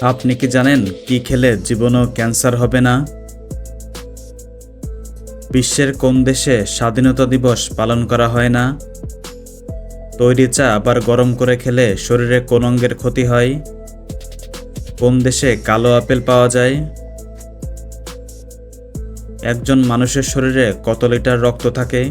আপনি কি জানেন কি খেলে জীবনও ক্যান্সার হবে না? বিশ্বের কোন দেশে স্বাধীনতা দিবস পালন করা হয় না? তৈরি চা আবার গরম করে খেলে শরীরে কোন অঙ্গের ক্ষতি হয়? কোন দেশে কালো আপেল পাওয়া যায়? একজন মানুষের শরীরে কত লিটার রক্ত থাকে?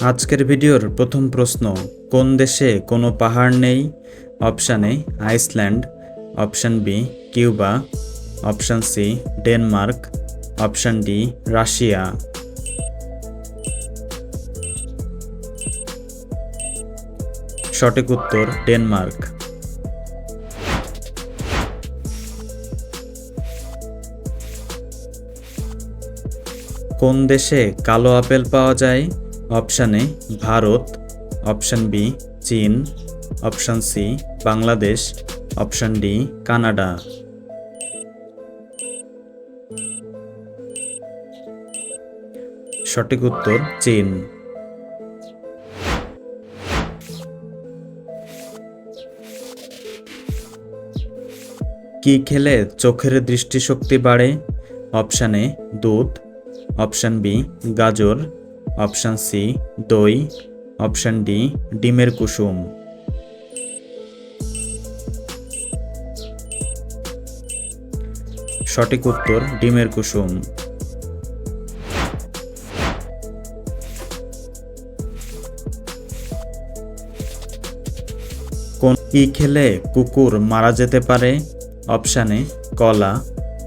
আজকের ভিডিওর প্রথম প্রশ্ন, কোন দেশে কোনো পাহাড় নেই? Option A, Iceland. Option B, Cuba. Option C, Denmark. Option D, Russia. সঠিক উত্তর, ডেনমার্ক। কোন দেশে কালো আপেল পাওয়া যায়? Option A, Bharat, option B, চীন, option C, Bangladesh, option D, Canada. সঠিক উত্তর, চীন। কি খেলে চোখের দৃষ্টিশক্তি বাড়ে? অপশান এ, দুধ। অপশান বি, গাজর। অপশান সি, দই। অপশান ডি, ডিমের কুসুম। সঠিক উত্তর, ডিমের কুসুম। কোন কি খেলে কুকুর মারা যেতে পারে? অপশান এ, কলা।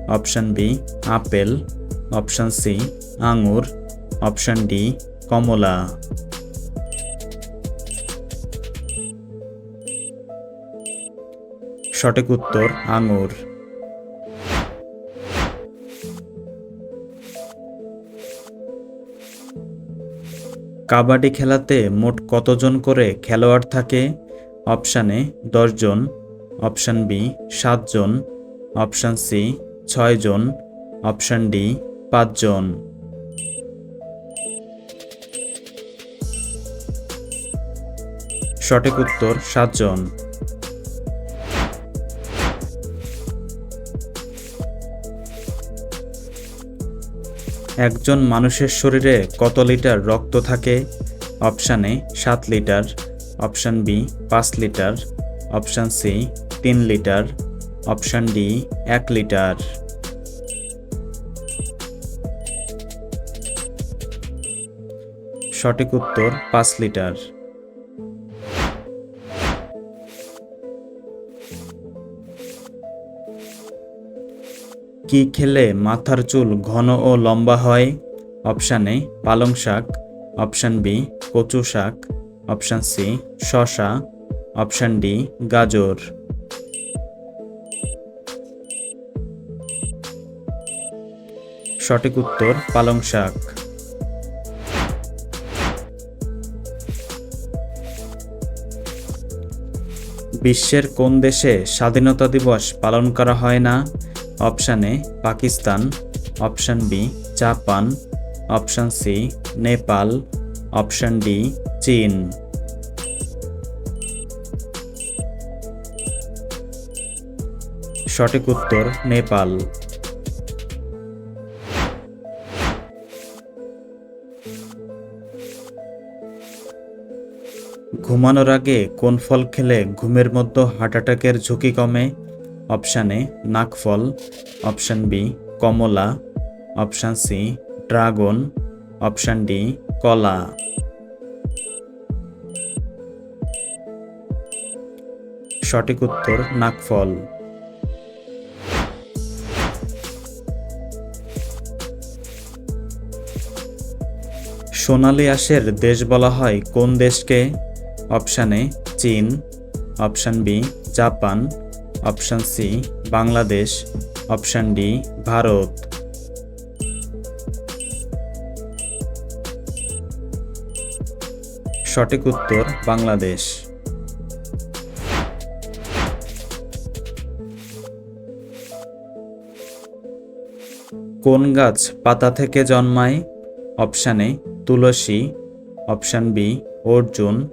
Option B, apple. Option C, আঙুর। অপশান ডি, কমলা। সঠিক উত্তর আঙুর কাবাডি খেলাতে মোট কতজন করে খেলোয়াড় থাকে? অপশানে দশজন। অপশান বি, সাতজন। অপশান সি, ছয়জন। অপশান ডি, পাঁচজন। সঠিক উত্তর সাতজন। একজন মানুষের শরীরে কত লিটার রক্ত থাকে? অপশান এ, সাত লিটার। অপশান বি, পাঁচ লিটার। অপশান সি, তিন লিটার। অপশান ডি, এক লিটার। সঠিক উত্তর, পাঁচ লিটার। কি খেলে মাথার চুল ঘন ও লম্বা হয়? অপশান এ, পালং শাক। অপশান বি, কচু শাক। অপশান সি শশা অপশান ডি, গাজর। সঠিক উত্তর, পালং শাক। বিশ্বের কোন দেশে স্বাধীনতা দিবস পালন করা হয় না? Option A Pakistan, option B Japan, option C Nepal, option D চীন। সঠিক উত্তর নেপাল। ঘুমানোর আগে কোন ফল খেলে ঘুমের মধ্যে হার্ট অ্যাটাকের ঝুঁকি কমে? অপশান এ নাকফল অপশান বি কমলা, option C dragon, option D কলা। সঠিক উত্তর নাকফল সোনালি আঁশের দেশ বলা হয় কোন দেশকে? অপশান এ চীন, option B Japan option C, Bangladesh. Option D, Bharat. সঠিক উত্তর, বাংলাদেশ। কোন গাছ পাতা থেকে জন্মায়? অপশান এ, তুলসী। অপশান বি, অর্জুন।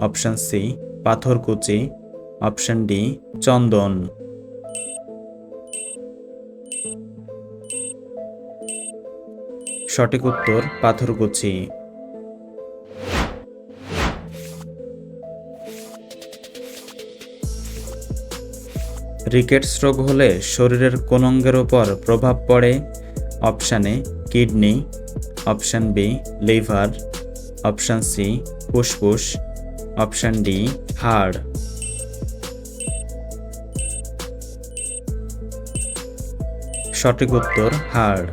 অপশান সি, পাথরকুচি। অপশান ডি, চন্দন। সঠিক উত্তর, পাথরকুচি। রিকেটস রোগ হলে শরীরের কোন অঙ্গের ওপর প্রভাব পড়ে? Option kidney. Option B, liver. Option C, ফুসফুস। অপশান ডি, হাড়। সঠিক উত্তর, হাড়।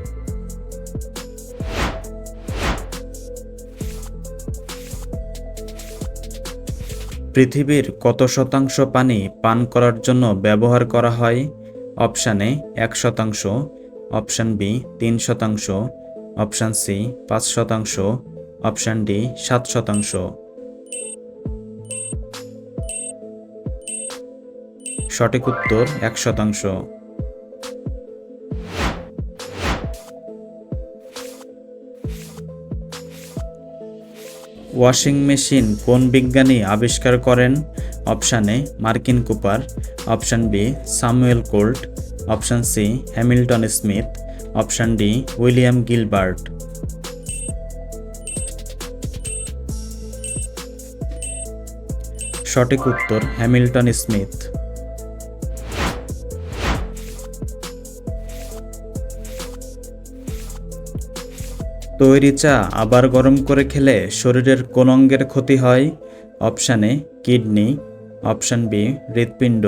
পৃথিবীর কত শতাংশ পানি পান করার জন্য ব্যবহার করা হয়? অপশান এক শতাংশ। অপশান বি, তিন শতাংশ। অপশান সি, পাঁচ শতাংশ। অপশান ডি, সাত শতাংশ। সঠিক উত্তর, এক শতাংশ। ওয়াশিং মেশিন কোন বিজ্ঞানী আবিষ্কার করেন? Option A, Martin Cooper. Option B Samuel Colt. Option C, Hamilton Smith. Option D, William Gilbert. সঠিক উত্তর, হ্যামিল্টন স্মিথ। তৈরি চা আবার গরম করে খেলে শরীরের কোন অঙ্গের ক্ষতি হয়? Option A, kidney. Option B, হৃৎপিণ্ড।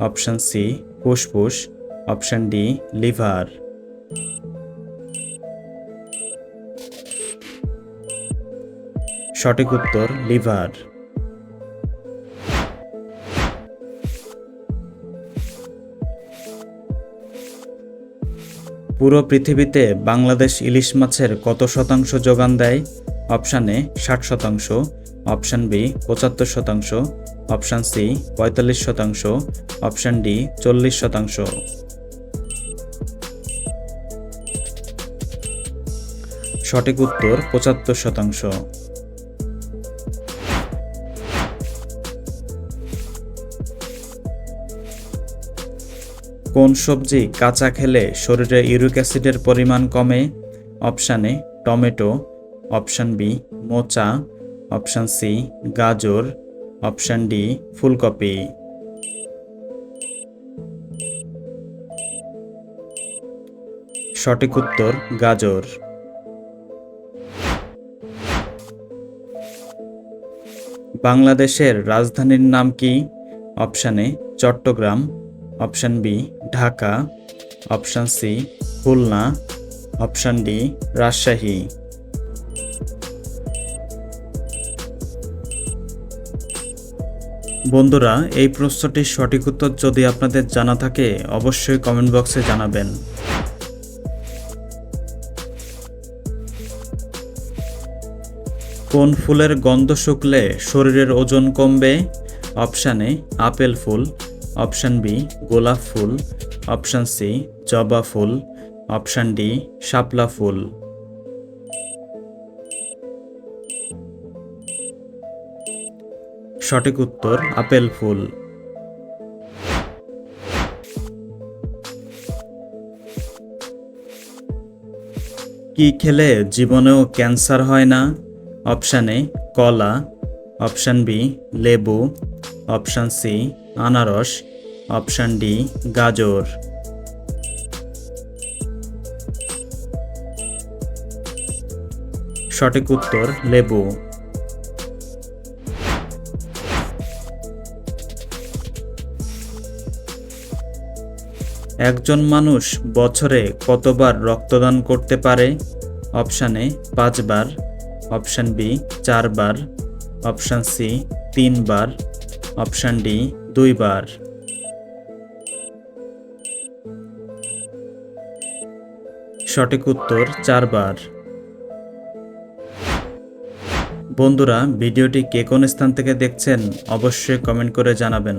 অপশান সি, ফুসফুস। Option D, liver. সঠিক উত্তর, লিভার। পুরো পৃথিবীতে বাংলাদেশ ইলিশ মাছের কত শতাংশ যোগান দেয়? অপশান এ, ষাট শতাংশ, অপশান বি, পঁচাত্তর শতাংশ, অপশান সি, পঁয়তাল্লিশ শতাংশ, অপশান ডি, চল্লিশ শতাংশ। সঠিক উত্তর পঁচাত্তর শতাংশ। কোন সবজি কাঁচা খেলে শরীরে ইউরিক অ্যাসিডের পরিমাণ কমে? Option A, tomato. Option B, মোচা। অপশান সি, গাজর। অপশান ডি, ফুলকপি। সঠিক উত্তর, গাজর। বাংলাদেশের রাজধানীর নাম কি? Option A, Chittagong. Option B, Dhaka. Option C, Khulna. Option D, Rajshahi. বন্ধুরা, এই প্রশ্নটির সঠিক উত্তর যদি আপনাদের জানা থাকে, অবশ্যই কমেন্ট বক্সে জানাবেন। কোন ফুলের গন্ধ শুকলে শরীরের ওজন কমবে? অপশান আপেল ফুল। অপশান বি, গোলাপ ফুল। অপশান সি, জবা ফুল। অপশান ডি, শাপলা ফুল। সঠিক উত্তর, আপেল ফুল। কি খেলে জীবনেও ক্যান্সার হয় না? অপশান এ, কলা। অপশান বি, লেবু। অপশান সি আনারস, অপশান ডি, গাজর। সঠিক উত্তর, লেবু। একজন মানুষ বছরে কতবার রক্তদান করতে পারে? অপশান এ, পাঁচবার। অপশান বি, চারবার। অপশান সি, তিনবার। অপশান ডি দুইবার। সঠিক উত্তর চারবার। বন্ধুরা, ভিডিওটি কে কোন স্থান থেকে দেখছেন অবশ্যই কমেন্ট করে জানাবেন।